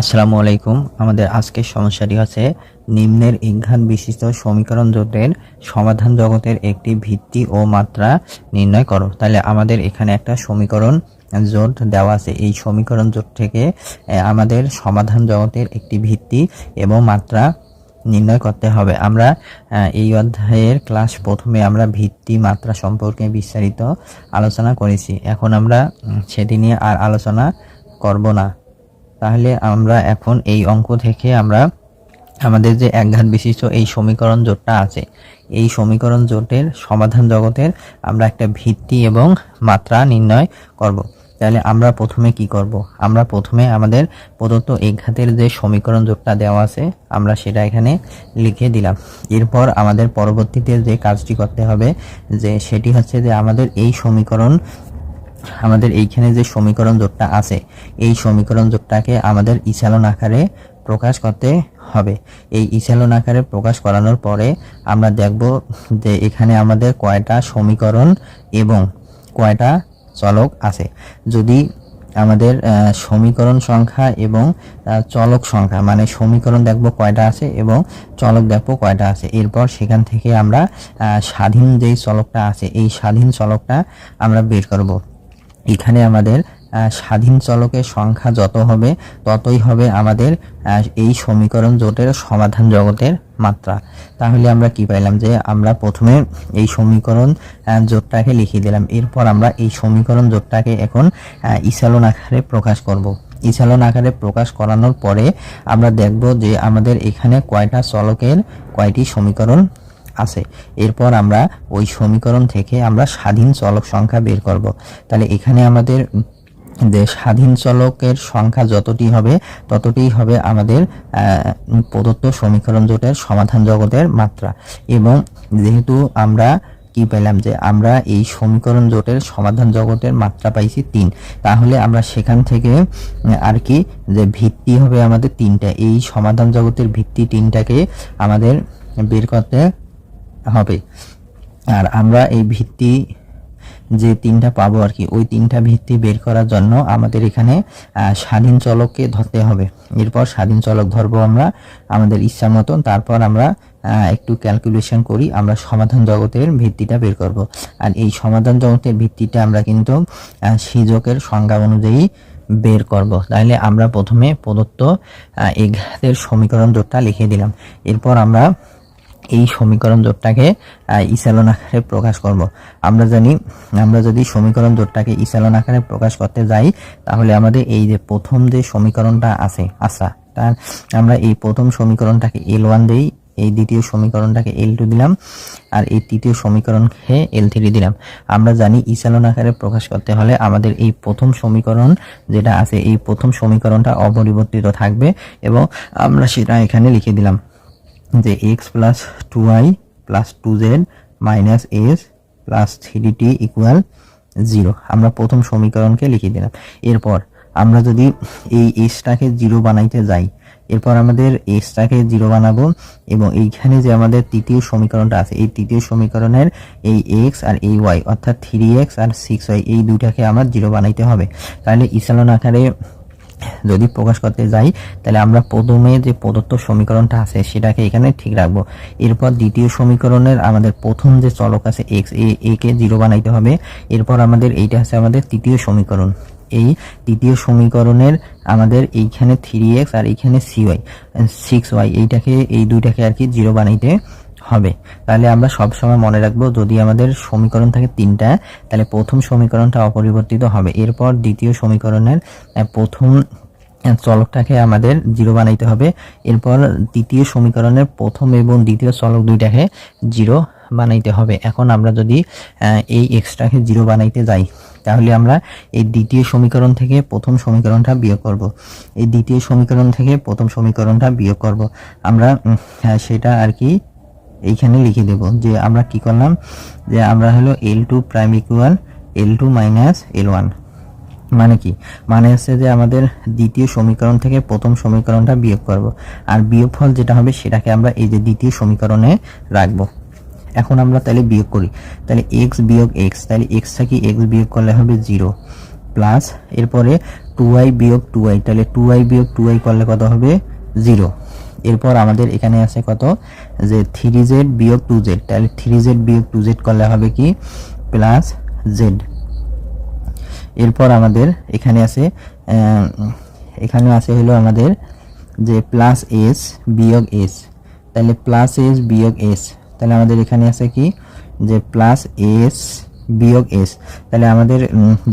আসসালামু আলাইকুম। আমাদের আজকের সমস্যাটি হচ্ছে নিম্নের ইঘাত বিশিষ্ট সমীকরণ জোটের সমাধান জগতের একটি ভিত্তি ও মাত্রা নির্ণয় করো। তাহলে আমাদের এখানে একটা সমীকরণ জোট দেওয়া আছে। এই সমীকরণ জোট থেকে আমাদের সমাধান জগতের একটি ভিত্তি এবং মাত্রা নির্ণয় করতে হবে। আমরা এই অধ্যায়ের ক্লাস প্রথমে আমরা ভিত্তি মাত্রা সম্পর্কে বিস্তারিত আলোচনা করেছি। এখন আমরা সেটি নিয়ে আর আলোচনা করব না। তাহলে আমরা এখন এই অঙ্ক থেকে আমরা আমাদের যে একঘাত বিশিষ্ট এই সমীকরণ জোটটা আছে, এই সমীকরণ জোটের সমাধান জগতের আমরা একটা ভিত্তি এবং মাত্রা নির্ণয় করব। তাহলে আমরা প্রথমে কি করব? আমরা প্রথমে আমাদের প্রদত্ত একঘাতের যে সমীকরণ জোটটা দেওয়া আছে, আমরা সেটা এখানে লিখে দিলাম। এরপর আমাদের পরবর্তীতে যে কাজটি করতে হবে, যে সেটি হচ্ছে যে আমাদের এই সমীকরণ আমাদের এইখানে যে সমীকরণ জোটটা আছে, এই সমীকরণ জোটটাকে আমাদের ইসালন আকারে প্রকাশ করতে হবে। এই ইসালন আকারে প্রকাশ করানোর পরে আমরা দেখব যে এখানে আমাদের কয়টা সমীকরণ এবং কয়টা চলক আছে। যদি আমাদের সমীকরণ সংখ্যা এবং চলক সংখ্যা মানে সমীকরণ দেখব কয়টা আছে এবং চলক দেখব কয়টা আছে, এরপর সেখান থেকে আমরা স্বাধীন যেই চলকটা আছে, এই স্বাধীন চলকটা আমরা বের করব। এখানে আমাদের স্বাধীন চলকের সংখ্যা যত হবে, ততই হবে আমাদের এই সমীকরণ জোটের সমাধান জগতের মাত্রা। তাহলে আমরা কি পাইলাম যে, আমরা প্রথমে এই সমীকরণ জোটটাকে লিখে দিলাম। এরপর আমরা এই সমীকরণ জোটটাকে এখন ইসালন আকারে প্রকাশ করব। ইসালন আকারে প্রকাশ করানোর পরে আমরা দেখব যে আমাদের এখানে কয়টা চলকের, কয়টি সমীকরণ আছে। এরপর আমরা ওই সমীকরণ থেকে আমরা স্বাধীন চলক সংখ্যা বের করব। তাহলে এখানে আমাদের যে স্বাধীন চলকের সংখ্যা যতটি হবে ততটি হবে আমাদের প্রদত্ত সমীকরণ জোটের সমাধান জগতের মাত্রা। এবং যেহেতু আমরা কি পেলাম যে আমরা এই সমীকরণ জোটের সমাধান জগতের মাত্রা পাইছি তিন, তাহলে আমরা সেখান থেকে আর কি যে ভিত্তি হবে আমাদের তিনটা। এই সমাধান জগতের ভিত্তি তিনটাকে আমাদের বের করতে হবে। আর আমরা এই ভিত্তি যে তিনটা পাবো আর কি ওই তিনটা ভিত্তি বের করার জন্য আমাদের এখানে স্বাধীন চলককে ধরতে হবে। এরপর স্বাধীন চলক ধরবো আমরা আমাদের ইচ্ছা মতন। তারপর আমরা একটু ক্যালকুলেশন করি আমরা সমাধান জগতের ভিত্তিটা বের করব। আর এই সমাধান জগতের ভিত্তিটা আমরা কিন্তু আহ, সূচকের সংজ্ঞা অনুযায়ী বের করব। তাহলে আমরা প্রথমে প্রদত্ত এঘাতের সমীকরণ জোটটা লিখে দিলাম। এরপর আমরা এই সমীকরণ জোটটাকে ইসালন আকারে প্রকাশ করব। আমরা জানি, আমরা যদি সমীকরণ জোটটাকে ইসালন আকারে প্রকাশ করতে যাই, তাহলে আমাদের এই যে প্রথম যে সমীকরণটা আছে আচ্ছা তার আমরা এই প্রথম সমীকরণটাকে এল ওয়ান দিই, এই দ্বিতীয় সমীকরণটাকে এল টু দিলাম, আর এই তৃতীয় সমীকরণকে এল থ্রি দিলাম। আমরা জানি ইসালন আকারে প্রকাশ করতে হলে আমাদের এই প্রথম সমীকরণ যেটা আছে, এই প্রথম সমীকরণটা অপরিবর্তিত থাকবে এবং আমরা সেটা এখানে লিখে দিলাম। যে X plus two Y plus two Z minus S plus three T equal zero আমরা প্রথম সমীকরণকে লিখে দিলাম। এরপর আমরা যদি এই এসটাকে জিরো বানাইতে যাই, এরপর আমাদের এসটাকে জিরো বানাবো এবং এইখানে যে আমাদের তৃতীয় সমীকরণটা আছে, এই তৃতীয় সমীকরণের এই এক্স আর এই ওয়াই অর্থাৎ থ্রি এক্স আর সিক্স ওয়াই এই দুইটাকে আমার জিরো বানাইতে হবে। তাহলে ইসালন আকারে যদি প্রকাশ করতে যাই, তাহলে আমরা প্রথমে যে প্রদত্ত সমীকরণটা আছে, সেটাকে এখানে ঠিক রাখব। এরপর দ্বিতীয় সমীকরণের আমাদের প্রথম যে চলক আছে এক্স এ একে জিরো বানাইতে হবে। এরপর আমাদের এইটা আছে আমাদের তৃতীয় সমীকরণ। এই তৃতীয় সমীকরণের আমাদের এইখানে থ্রি এক্স আর এইখানে সি ওয়াই সিক্স ওয়াই এইটাকে, এই দুইটাকে আর কি জিরো বানাইতে হবে। তাহলে আমরা সব সময় মনে রাখব যদি আমাদের সমীকরণ থাকে তিনটা তাহলে প্রথম সমীকরণটা অপরিবর্তিত হবে। এরপর দ্বিতীয় সমীকরণের প্রথম চলকটাকে আমাদের জিরো বানাইতে হবে। এরপর দ্বিতীয় সমীকরণের প্রথম এবং দ্বিতীয় চলক দুইটাকে জিরো বানাইতে হবে। এখন আমরা যদি এই এক্সট্রাকে জিরো বানাইতে যাই তাহলে আমরা এই দ্বিতীয় সমীকরণ থেকে প্রথম সমীকরণটা বিয়োগ করব। এই দ্বিতীয় সমীকরণ থেকে প্রথম সমীকরণটা বিয়োগ করব। আমরা হ্যাঁ, সেটা আর কি এইখানে লিখে দেব যে আমরা কি করলাম? যে আমরা হলো L two prime equal L two minus L one মানে কি? মানে হচ্ছে যে আমাদের দ্বিতীয় সমীকরণ থেকে প্রথম সমীকরণটা বিয়োগ করব। আর বিয়োগফল যেটা হবে সেটাকে আমরা এই যে দ্বিতীয় সমীকরণে রাখব। এখন আমরা তাহলে বিয়োগ করি। তাহলে এক্স বিয়োগ এক্স তাহলে এক্স থেকে এক্স বিয়োগ করলে হবে জিরো প্লাস এরপরে টু আই বিয়োগ টু আই তাহলে টু আই বিয়োগ টু আই করলে কত হবে? জিরো এরপর আমাদের এখানে আছে কত? যে থ্রি জেড বিয়োগ টু জেড তাহলে থ্রি জেড বিয়োগ টু জেড করলে হবে কি? প্লাস জেড এরপর আমাদের এখানে আছে এখানে আছে হলো আমাদের যে প্লাস এস বিয়োগ এস তাহলে প্লাস এস বিয়োগ এস তাহলে আমাদের এখানে আছে কি? যে প্লাস এস বিয়োগ এস তাহলে আমাদের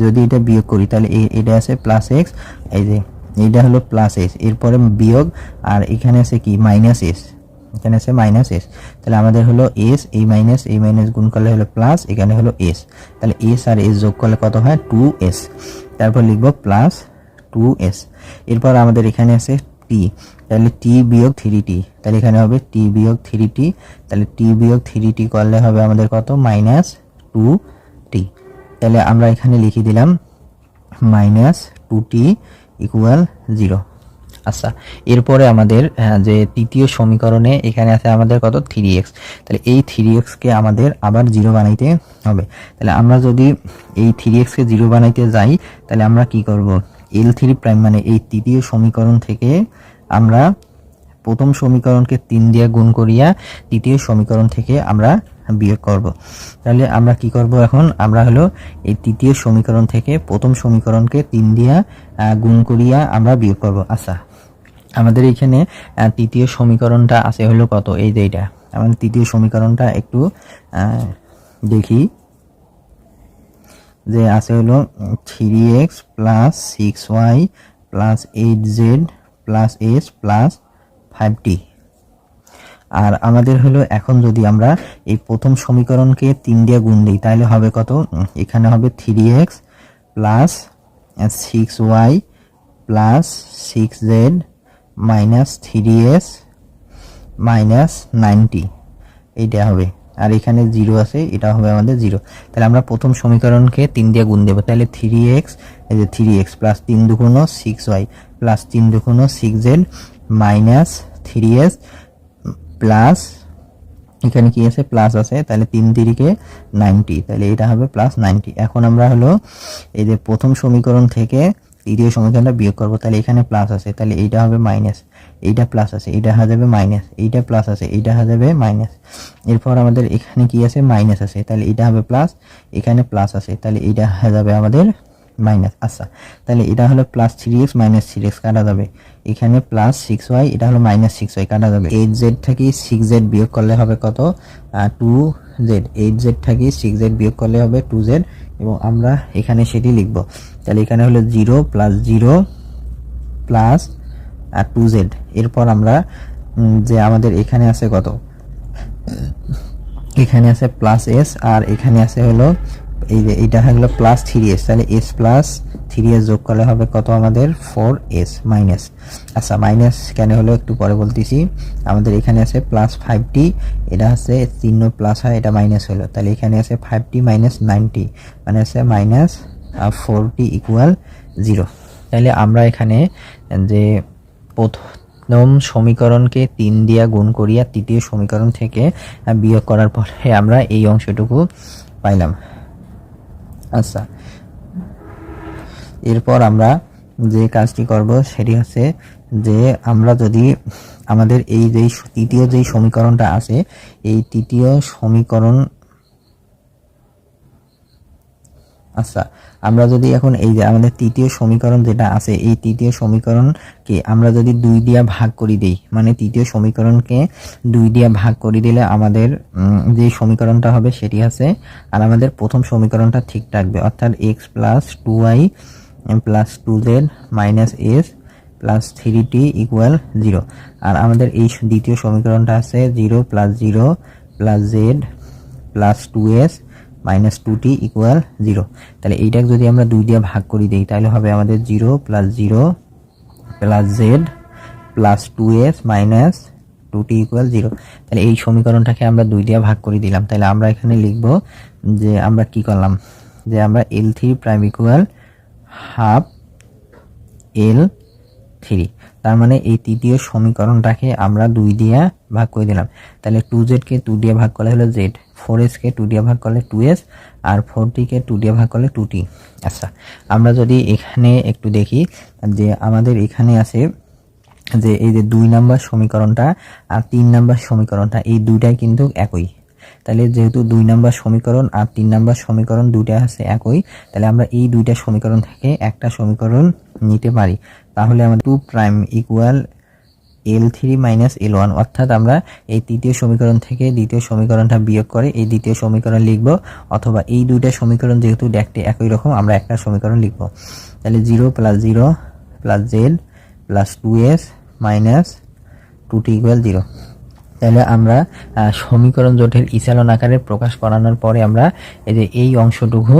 যদি এটা বিয়োগ করি, তাহলে এটা আছে প্লাস এক্স এই যে এইটা হলো প্লাস এস এরপরে বিয়োগ, আর এখানে আছে কি? মাইনাস এস এখানে আছে মাইনাস এস তাহলে আমাদের হলো এস এই মাইনাস এই মাইনাস গুণ করলে হলো প্লাস এখানে হলো এস তাহলে এস আর এস যোগ করলে কত হয়? টু এস তারপর লিখব প্লাস টু এস এরপর আমাদের এখানে আছে টি তাহলে টি বিয়োগ থ্রি টি তাহলে এখানে হবে টি বিয়োগ থ্রি টি তাহলে টি বিয়োগ থ্রি টি করলে হবে আমাদের কত? মাইনাস টু টি তাহলে আমরা এখানে লিখে দিলাম minus two T equal zero আচ্ছা এরপরে আমাদের আহ, যে তৃতীয় সমীকরণে এখানে আছে আমাদের কত? থ্রি এক্স তাহলে এই থ্রি এক্সকে আমাদের আবার জিরো বানাইতে হবে। তাহলে আমরা যদি এই থ্রি এক্সকে জিরো বানাইতে যাই তাহলে আমরা কি করব? এল থ্রি প্রাইম মানে এই তৃতীয় সমীকরণ থেকে আমরা প্রথম সমীকরণকে তিন দিয়ে গুণ করিয়া তৃতীয় সমীকরণ থেকে আমরা বিয়োগ করব। তাহলে আমরা কি করব এখন? আমরা হলো এই তৃতীয় সমীকরণ থেকে প্রথম সমীকরণকে তিন দিয়া গুণ করিয়া আমরা বিয়োগ করব। আচ্ছা আমাদের এখানে তৃতীয় সমীকরণটা আছে হলো কত? এই যে এটা আমাদের তৃতীয় সমীকরণটা একটু দেখি। যে আছে হলো three X plus six Y plus eight Z plus S plus five T. আর আমাদের হলো এখন যদি আমরা এই প্রথম সমীকরণকে তিন দিয়ে গুণ দিই, তাহলে হবে কত? এখানে হবে three X plus six Y plus six Z minus three S minus nine T এইটা হবে। আর এখানে জিরো আছে, এটা হবে আমাদের জিরো তাহলে আমরা প্রথম সমীকরণকে তিন দিয়ে গুণ দেবো। তাহলে থ্রি এক্স এই যে থ্রি এক্স প্লাস তিন দুগুণ সিক্স ওয়াই প্লাস তিন দুগুণ six Z minus three S plus এখানে কি আছে? প্লাস আছে, তাহলে তিন তিরিকে নাইনটি তাহলে এটা হবে প্লাস নাইনটি এখন আমরা হলো এই যে প্রথম সমীকরণ থেকে তৃতীয় সমীকরণটা বিয়োগ করব, তাহলে এখানে প্লাস আছে, তাহলে এইটা হবে মাইনাস এইটা প্লাস আছে, এইটা হয়ে যাবে মাইনাস এইটা প্লাস আছে, এইটা হয়ে যাবে মাইনাস এরপর আমাদের এখানে কি আছে? মাইনাস আছে, তাহলে এটা হবে প্লাস এখানে প্লাস আছে, তাহলে এইটা হয়ে যাবে আমাদের মাইনাস আচ্ছা। তাহলে এটা হলো plus three X minus three X কাটা যাবে। এখানে প্লাস সিক্স ওয়াই এটা হলো মাইনাস সিক্স ওয়াই কাটা যাবে। এইট জেড থেকে সিক্স জেড বিয়োগ করলে হবে কত? টু জেড এইট জেড থেকে সিক্স জেড বিয়োগ করলে হবে টু জেড এবং আমরা এখানে সেটি লিখব। তাহলে এখানে হলো জিরো প্লাস জিরো প্লাস আর টু জেড এরপর আমরা যে আমাদের এখানে আছে কত? এখানে আছে প্লাস এস আর এখানে আছে হলো এই যে এটা হলো প্লাস থ্রি এস তাহলে এস প্লাস থ্রি এস যোগ করলে হবে কত আমাদের? ফোর এস মাইনাস আচ্ছা মাইনাস কেন হলো একটু পরে বলতেছি। আমাদের এখানে আছে প্লাস ফাইভ টি এটা হচ্ছে চিহ্ন প্লাস হয়, এটা মাইনাস হলো। তাহলে এখানে আছে ফাইভ টি মাইনাস নাইনটি মানে আছে minus four T equal zero তাহলে আমরা এখানে যে প্রথম সমীকরণকে তিন দিয়া গুণ করিয়া তৃতীয় সমীকরণ থেকে বিয়োগ করার পরে আমরা এই অংশটুকু পাইলাম। আচ্ছা। এরপর আমরা যে কাজটি করব সেটি হচ্ছে যে আমরা যদি আমাদের এই যে তৃতীয় যেই সমীকরণটা আছে, এই তৃতীয় সমীকরণ আচ্ছা আমরা যদি এখন এই যে আমাদের তৃতীয় সমীকরণ যেটা আছে, এই তৃতীয় সমীকরণকে আমরা যদি দুই দিয়া ভাগ করে দেই মানে তৃতীয় সমীকরণকে দুই দিয়া ভাগ করে দিলে আমাদের যে সমীকরণটা হবে সেটি আছে, আর আমাদের প্রথম সমীকরণটা ঠিক থাকবে। অর্থাৎ X plus two Y plus two Z minus S plus three T equal zero আর আমাদের এই দ্বিতীয় সমীকরণটা আছে zero plus zero plus Z plus two S minus two T equal zero তাহলে এইটাকে যদি আমরা দুই দিয়ে ভাগ করে দিই, তাহলে হবে আমাদের zero plus zero plus Z plus two S minus two T equal zero তাহলে এই সমীকরণটাকে আমরা দুই দিয়ে ভাগ করে দিলাম। তাহলে আমরা এখানে লিখব যে আমরা কি করলাম? যে আমরা L three prime equal half L three তার মানে এই তৃতীয় সমীকরণটাকে আমরা দুই দিয়ে ভাগ করে দিলাম। তাহলে টু জেডকে টু দিয়ে ভাগ করলে হলো জেড ফোর এসকে টু দিয়ে ভাগ করলে টু এস আর ফোর টিকে টু দিয়ে ভাগ করলে টু টি আচ্ছা আমরা যদি এখানে একটু দেখি যে আমাদের এখানে আছে যে এই যে দুই নাম্বার সমীকরণটা আর তিন নাম্বার সমীকরণটা, এই দুইটাই কিন্তু একই। তাহলে যেহেতু দুই নাম্বার সমীকরণ আর তিন নাম্বার সমীকরণ দুইটা আছে একই, তাহলে আমরা এই দুইটা সমীকরণ থেকে একটা সমীকরণ নিতে পারি। তাহলে আমাদের two prime equal L three minus L one অর্থাৎ আমরা এই তৃতীয় সমীকরণ থেকে দ্বিতীয় সমীকরণটা বিয়োগ করে এই দ্বিতীয় সমীকরণ লিখব, অথবা এই দুইটা সমীকরণ যেহেতু দেখতে একই রকম, আমরা একটা সমীকরণ লিখব। তাহলে zero plus zero plus Z plus two S minus two T equal zero তাহলে আমরা সমীকরণ জোটের ইসালন আকারে প্রকাশ করানোর পরে আমরা এই যে এই অংশটুকু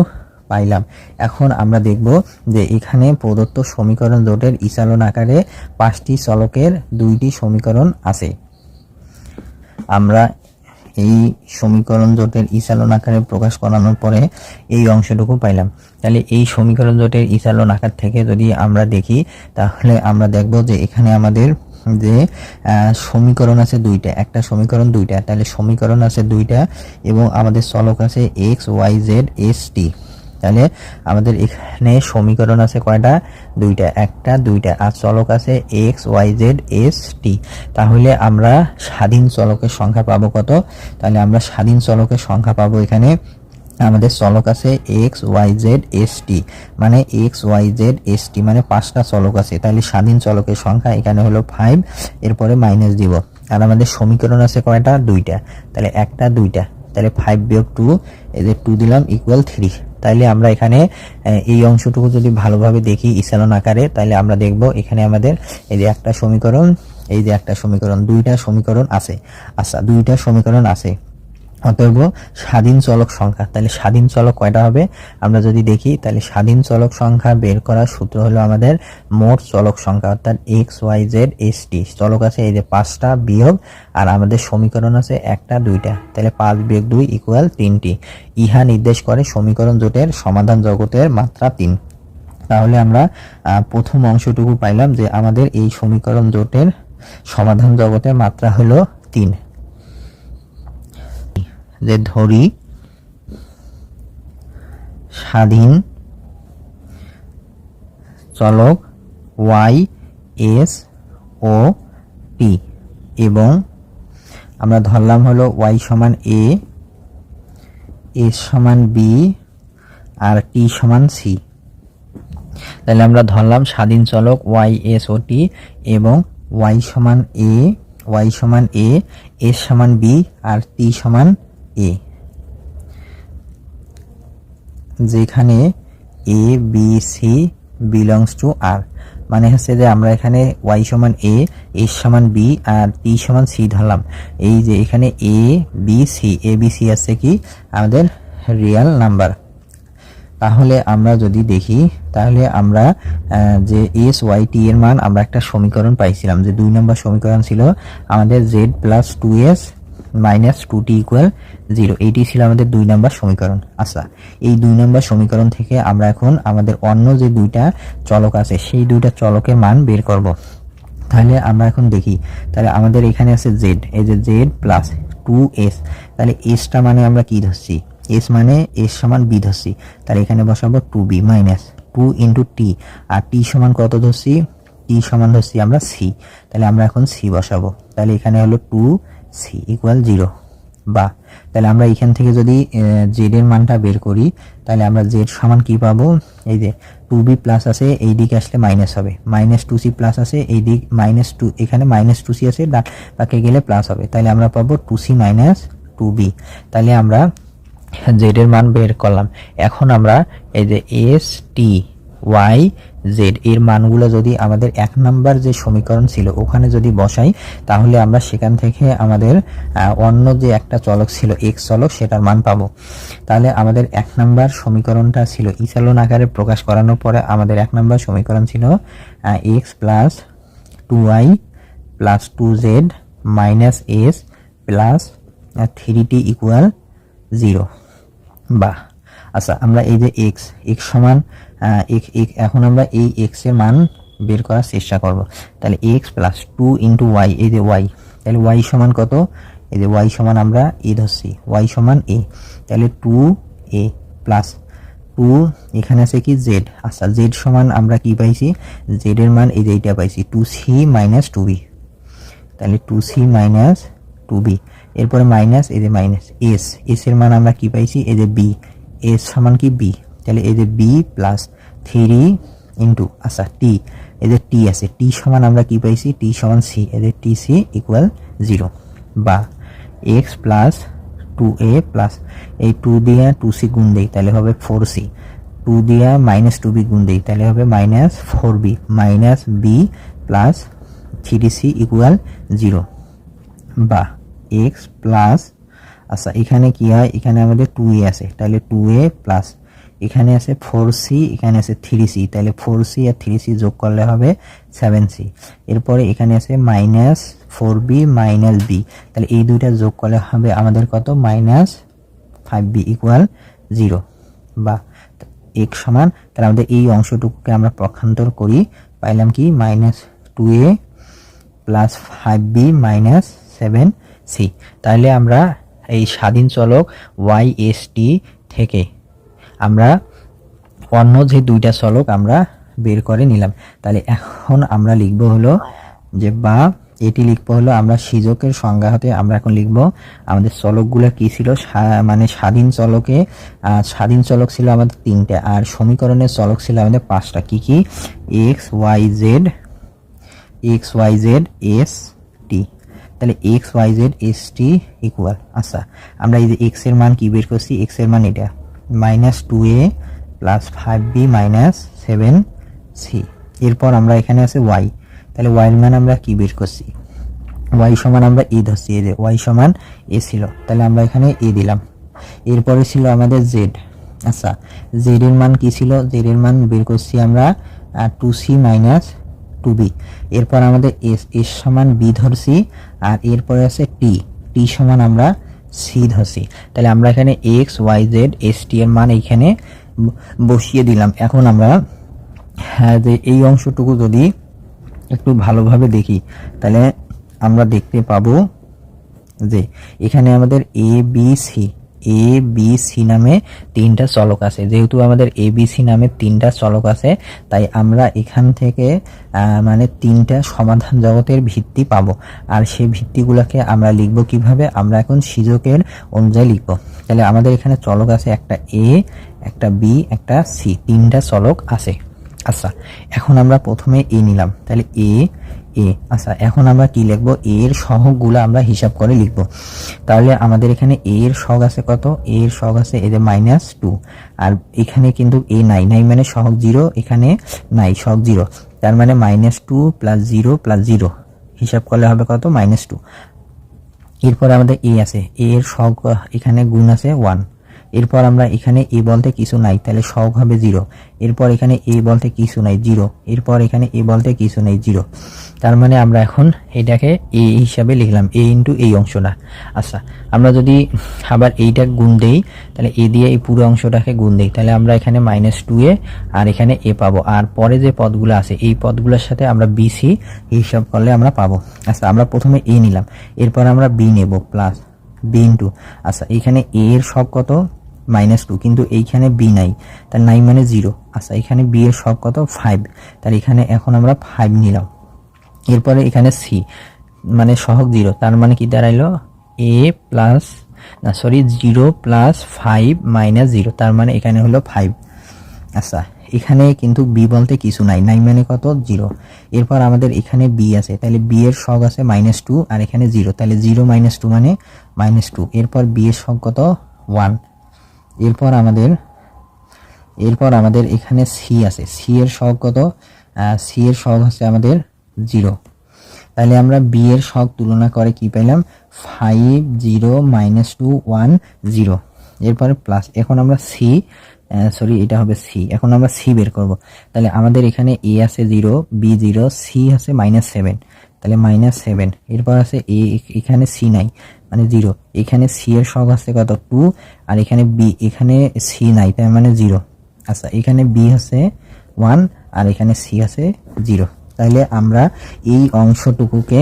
পাইলাম। এখন আমরা দেখব যে এখানে প্রদত্ত সমীকরণ জোটের ইসালন আকারে পাঁচটি চলকের দুইটি সমীকরণ আছে। আমরা এই সমীকরণ জোটের ইসালন আকারে প্রকাশ করানোর পরে এই অংশটুকু পাইলাম। তাহলে এই সমীকরণ জোটের ইসালন আকার থেকে যদি আমরা দেখি, তাহলে আমরা দেখব যে এখানে আমাদের যে সমীকরণ আছে দুইটা, একটা সমীকরণ দুইটা। তাহলে সমীকরণ আছে দুইটা এবং আমাদের চলক আছে X Y Z S T তাহলে আমাদের এখানে সমীকরণ আছে কয়টা? দুইটা, একটা, দুইটা। আর চলক আছে X Y Z S T তাহলে আমরা স্বাধীন চলকের সংখ্যা পাবো কত? তাহলে আমরা স্বাধীন চলকের সংখ্যা পাবো এখানে। আমাদের চলক আছে X Y Z S T মানে X Y Z S T মানে পাঁচটা চলক আছে। তাহলে স্বাধীন চলকের সংখ্যা এখানে হলো ফাইভ এরপরে মাইনাস দিব। আর আমাদের সমীকরণ আছে কয়টা? দুইটা। তাহলে একটা, দুইটা। তাহলে ফাইভ বিয়োগ টু যে টু দিলাম ইকুয়াল থ্রি তাইলে আমরা এখানে এই অংশটুকু যদি ভালোভাবে দেখি ইসালন আকারে তাহলে আমরা দেখব এখানে আমাদের এই যে একটা সমীকরণ, এই যে একটা সমীকরণ, দুইটা সমীকরণ আছে। আচ্ছা দুইটা সমীকরণ আছে। অতএব স্বাধীন চলক সংখ্যা। তাহলে স্বাধীন চলক কয়টা হবে? আমরা যদি দেখি তাহলে স্বাধীন চলক সংখ্যা বের করার সূত্র হলো আমাদের মোট চলক সংখ্যা, অর্থাৎ X, Y, Z, S, T. চলক আছে এই যে পাঁচটা বিয়োগ, আর আমাদের সমীকরণ আছে একটা, দুইটা। তাহলে পাঁচ বিয়োগ দুই ইকুয়াল তিনটি। ইহা নির্দেশ করে সমীকরণ জোটের সমাধান জগতের মাত্রা তিন। তাহলে আমরা প্রথম অংশটুকু পাইলাম যে আমাদের এই সমীকরণ জোটের সমাধান জগতের মাত্রা হলো তিন। যে ধরি, স্বাধীন, চলক, ওয়াই, এস, ও টি এবং আমরা ধরলাম হলো ওয়াই সমান এ, এস সমান বি আর টি সমান সি। তাহলে আমরা ধরলাম স্বাধীন চলক ওয়াই, এস ও টি এবং ওয়াই সমান এ, ওয়াই সমান এ, এস সমান বি আর টি সমান এ। যেখানে A, B, C belongs to R মানে হচ্ছে যে আমরা এখানে ওয়াই সমান এ এস সমান বি আর টি সমান সি ধরলাম। এই যে এখানে A B C A B C আছে কি? আমাদের রিয়েল নাম্বার তাহলে আমরা যদি দেখি, তাহলে আমরা যে এস ওয়াই টি এর মান আমরা একটা সমীকরণ পাইছিলাম। যে দুই নম্বর সমীকরণ ছিল আমাদের Z plus two S minus two T equal zero এইটি ছিল আমাদের দুই নম্বর সমীকরণ। আচ্ছা এই দুই নম্বর সমীকরণ থেকে আমরা এখন আমাদের অন্য যে দুইটা চলক আছে, সেই দুইটা চলকের মান বের করব। তাহলে আমরা এখন দেখি, তাহলে আমাদের এখানে আছে জেড এই যে জেড প্লাস টু এস তাহলে এসটা মানে আমরা কি ধরছি? এস মানে এস সমান বি ধরছি। তাহলে এখানে বসাবো two B minus two into T আর টি সমান কত ধরছি? টি সমান ধরছি আমরা সি তাহলে আমরা এখন সি বসাবো। তাহলে এখানে হলো টু সি ইকুয়াল জিরো বা তাহলে আমরা এখান থেকে যদি জেড এর মানটা বের করি, তাহলে আমরা জেড সমান কি পাবো? এই যে টু বি প্লাস আছে, এই দিকে আসলে মাইনাস হবে। মাইনাস টু সি প্লাস আছে, এই দিক মাইনাস টু এখানে মাইনাস টু সি আছে পাকে গেলে প্লাস হবে। তাহলে আমরা পাবো two C minus two B তাহলে আমরা জেড এর মান বের করলাম। এখন আমরা এই যে এস টি ওয়াই জেড এর মানগুলো যদি আমাদের এক নাম্বার যে সমীকরণ ছিল ওখানে যদি বসাই, তাহলে আমরা সেখান থেকে আমাদের অন্য যে একটা চলক ছিল এক্স চলক, সেটার মান পাবো। তাহলে আমাদের এক নাম্বার সমীকরণটা ছিল ইসালন আকারে প্রকাশ করানোর পরে আমাদের এক নাম্বার সমীকরণ ছিল X plus two Y plus two Z minus S plus three T equal zero বা আচ্ছা আমরা এই যে এক্স এক্স সমান এখন আমরা এই এক্সের মান বের করার চেষ্টা করব। তাহলে X plus two into Y এই যে ওয়াই তাহলে ওয়াই সমান কত? এই যে ওয়াই সমান আমরা এ ধরছি ওয়াই সমান এ তাহলে টু এ প্লাস টু এখানে আছে কি জেড আচ্ছা জেড সমান আমরা কি পাইছি? জেড এর মান এই যে এইটা পাইছি two C minus two B তাহলে two C minus two B এরপরে মাইনাস এই যে মাইনাস এস এস এর মান আমরা কি পাইছি? এই যে বি এস সমান কি বি তাহলে এই যে বি প্লাস থ্রি ইন্টু আচ্ছা টি যে টি আছে টি সমান আমরা কি পাইছি? টি সমান সি যে টি সি ইকুয়াল জিরো বা X plus two A plus এই টু দিয়ে টু সি গুণ দেই, তাহলে হবে ফোর সি টু দিয়া মাইনাস টু বি গুণ দেই, তাহলে হবে minus four B minus B plus three C equal zero বা এক্স প্লাস আচ্ছা এখানে কি হয়? এখানে আমাদের টু এ আছে, তাহলে টু এ প্লাস এখানে আছে ফোর সি এখানে আছে থ্রি সি তাহলে ফোর সি আর থ্রি সি যোগ করলে হবে সেভেন সি এরপরে এখানে আছে minus four B minus B তাহলে এই দুইটা যোগ করলে হবে আমাদের কত? Minus five B equal zero বা এক সমান। তাহলে আমাদের এই অংশটুকুকে আমরা পক্ষান্তর করি, পাইলাম কি? Minus two A plus five B minus seven C তাহলে আমরা এই স্বাধীন চলক ওয়াই এস টি থেকে আমরা অন্য যে দুইটা চলক আমরা বের করে নিলাম। তাহলে এখন আমরা লিখব হলো যে, বা এটি লিখব হলো আমরা সিজকের সংজ্ঞা হতে আমরা এখন লিখব আমাদের চলকগুলো কি ছিল? মানে স্বাধীন চলকে স্বাধীন চলক ছিল আমাদের তিনটে আর সমীকরণের চলক ছিল আমাদের পাঁচটা। কি কি? X Y Z X Y Z S T তাহলে X Y Z S T equal আচ্ছা আমরা এই যে এক্সের মান কি বের করছি? এক্সের মান এটা। Minus two A plus five B minus seven C এরপর আমরা এখানে আছে ওয়াই তাহলে ওয়াই এর মান আমরা কি বের করছি? ওয়াই সমান আমরা এ ধরছি যে ওয়াই সমান এ ছিল। তাহলে আমরা এখানে এ দিলাম। এরপরে ছিল আমাদের জেড আচ্ছা জেড এর মান কি ছিল? জেড এর মান বের করছি আমরা two C minus two B এরপর আমাদের এস এস সমান বি ধরছি, আর এরপরে আছে টি টি সমান আমরা সি। ধরছি তাহলে আমরা এখানে X Y Z S T এর মান এইখানে বসিয়ে দিলাম। এখন আমরা হ্যাঁ যে এই অংশটুকু যদি একটু ভালোভাবে দেখি, তাহলে আমরা দেখতে পাবো যে এখানে আমাদের A B C A B C নামে তিনটা চলক আছে। যেহেতু আমাদের এ বি সি নামে তিনটা চলক আছে, তাই আমরা এখান থেকে মানে তিনটা সমাধান জগতের ভিত্তি পাবো। আর সেই ভিত্তিগুলোকে আমরা লিখব কীভাবে? আমরা এখন সিজকের অনুযায়ী লিখব। তাহলে আমাদের এখানে চলক আছে একটা এ একটা বি একটা সি তিনটা চলক আছে। আচ্ছা এখন আমরা প্রথমে এ নিলাম। তাহলে এ এ। আচ্ছা এখন আমরা কি লিখব? এর সহগগুলো আমরা হিসাব করে লিখব। তাহলে আমাদের এখানে এর সহগ আছে কত? এর সহগ আছে যে মাইনাস টু আর এখানে কিন্তু এ নাই। নাই মানে সহগ জিরো এখানে নাই, সহগ জিরো তার মানে minus two plus zero plus zero হিসাব করলে হবে কত? মাইনাস টু এরপর আমাদের এ আছে। এ এর সহগ এখানে গুণ আছে ওয়ান এরপর আমরা এখানে এ বলতে কিছু নাই, তাহলে সহগ হবে জিরো। এরপর এখানে এ বলতে কিছু নাই, জিরো। এরপর এখানে এ বলতে কিছু নাই, জিরো। তার মানে আমরা এখন এটাকে এ হিসাবে লিখলাম, এ ইন্টু এই অংশটা। আচ্ছা আমরা যদি আবার এইটা গুণ দেই, তাহলে এ দিয়ে এই পুরো অংশটাকে গুণ দেই। তাহলে আমরা এখানে মাইনাস টু এ আর এখানে এ পাবো। আর পরে যে পদগুলো আছে, এই পদগুলোর সাথে আমরা বি বিসি হিসাব করলে আমরা পাবো। আচ্ছা আমরা প্রথমে এ নিলাম। এরপর আমরা বি নেব প্লাস বি ইন্টু আচ্ছা এখানে এ এর সব কত? মাইনাস টু কিন্তু এইখানে বি নাই। তার নাই মানে জিরো আচ্ছা এখানে বি এর সব কত? ফাইভ তার এখানে এখন আমরা ফাইভ নিলাম। এরপরে এখানে সি মানে সহগ জিরো তার মানে কি দাঁড়াইলো? এ প্লাস না sorry zero plus five minus zero তার মানে এখানে হলো ফাইভ আচ্ছা এখানে কিন্তু বি বলতে কিছু নাই। নাই মানে কত? জিরো এরপর আমাদের এখানে বি আছে। তাহলে বি এর সগ আছে মাইনাস টু আর এখানে জিরো তাহলে জিরো মাইনাস টু মানে মাইনাস টু এরপর বি এর সগ কত? ওয়ান এরপর আমাদের এরপর আমাদের এখানে সি আছে। সি এর সহগ কত? সি এর সহগ হচ্ছে আমাদের জিরো তাহলে আমরা বি এর সহগ তুলনা করে কি পেলাম five zero minus two one zero এরপরে প্লাস এখন আমরা সি সরি এটা হবে সি এখন আমরা সি বের করব। তাহলে আমাদের এখানে এ আছে জিরো বি জিরো সি আছে মাইনাস সেভেন তাহলে মাইনাস সেভেন এরপর আছে এ এখানে সি নাই। মানে জিরো এখানে সি এর সহগ আছে কত? টু আর এখানে বি এখানে সি নাই, তার মানে জিরো আচ্ছা এখানে বি আছে ওয়ান আর এখানে সি আছে জিরো তাহলে আমরা এই অংশটুকুকে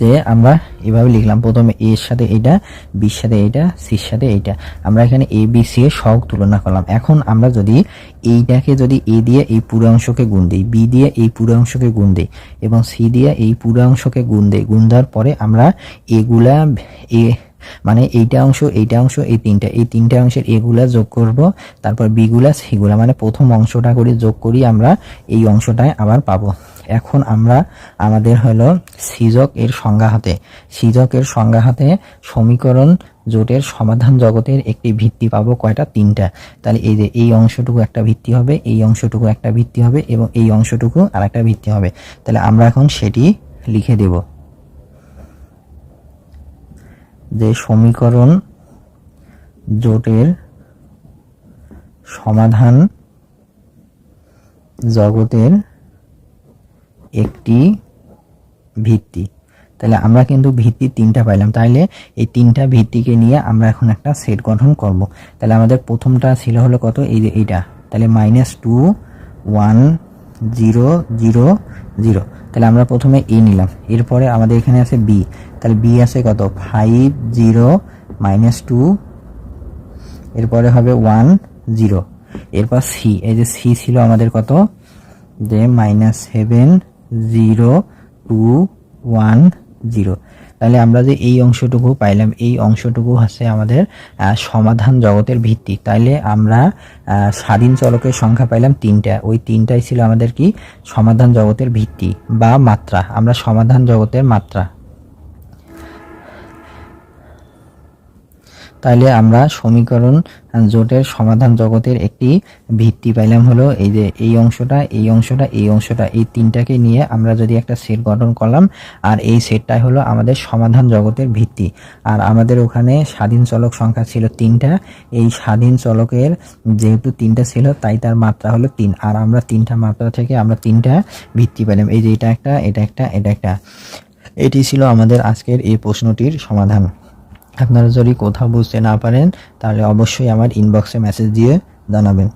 যে আমরা এভাবে লিখলাম, প্রথমে এর সাথে এটা বির সাথে এইটা সির সাথে এইটা। আমরা এখানে এ বি সি এর সহগ তুলনা করলাম। এখন আমরা যদি এইটাকে যদি এ দিয়ে এই পুরো অংশকে গুণ দিই বি দিয়ে এই পুরো অংশকে গুণ দিই এবং সি দিয়ে এই পুরো অংশকে গুণ দিই, গুণ দেওয়ার পরে আমরা এগুলা এ মানে এইটা অংশ এইটা অংশ, এই তিনটা এই তিনটা অংশের এগুলা যোগ করব, তারপর বিগুলা সিগুলা মানে প্রথম অংশটা করে যোগ করি আমরা, এই অংশটায় আবার পাবো। এখন আমরা আমাদের হলো সিজক এর সংজ্ঞা হাতে। সিজক এর সংজ্ঞা হাতে সমীকরণ জোটের সমাধান জগতের একটি ভিত্তি পাবো কয়টা? তিনটা। তাহলে এই যে এই অংশটুকু একটা ভিত্তি হবে, এই অংশটুকু একটা ভিত্তি হবে এবং এই অংশটুকু আর একটা ভিত্তি হবে। তাহলে আমরা এখন সেটি লিখে দেব। যে সমীকরণ জোটের সমাধান জগতের একটি ভিত্তি। তাহলে আমরা কিন্তু ভিত্তি তিনটা পাইলাম। তাহলে এই তিনটা ভিত্তিকে নিয়ে আমরা এখন একটা সেট গঠন করব। তাহলে আমাদের প্রথমটা ছিল হলো কত? এই যে এইটা। তাহলে minus two one zero zero zero তাহলে আমরা প্রথমে এ নিলাম। এরপরে আমাদের এখানে আছে বি তাহলে বি আছে কত? ফাইভ জিরো মাইনাস টু এরপরে হবে ওয়ান জিরো এরপর সি এই যে সি ছিল আমাদের কত? যে minus seven zero two one zero. তাহলে আমরা যে এই অংশটুকু পাইলাম, এই অংশটুকু হচ্ছে আমাদের সমাধান জগতের ভিত্তি। তাইলে আমরা স্বাধীন চলকের সংখ্যা পাইলাম তিনটা। ওই তিনটাই ছিল আমাদের কি? সমাধান জগতের ভিত্তি বা মাত্রা। আমরা সমাধান জগতের মাত্রা। তাইলে আমরা সমীকরণ জোটের সমাধান জগতের একটি ভিত্তি পাইলাম হলো এই যে এই অংশটা এই অংশটা এই অংশটা। এই তিনটাকে নিয়ে আমরা যদি একটা সেট গঠন করলাম, আর এই সেটটাই হলো আমাদের সমাধান জগতের ভিত্তি। আর আমাদের ওখানে স্বাধীন চলক সংখ্যা ছিল তিনটা। এই স্বাধীন চলকের যেহেতু তিনটা ছিল, তাই তার মাত্রা হলো তিন। আর আমরা তিনটা মাত্রা থেকে আমরা তিনটা ভিত্তি পেলাম এই যে এটা একটা এটা একটা এটা একটা। এটি ছিল আমাদের আজকের এই প্রশ্নটির সমাধান। আপনারা যদি কোথাও বুঝতে না পারেন তাহলে অবশ্যই আমার ইনবক্সে মেসেজ দিয়ে জানাবেন।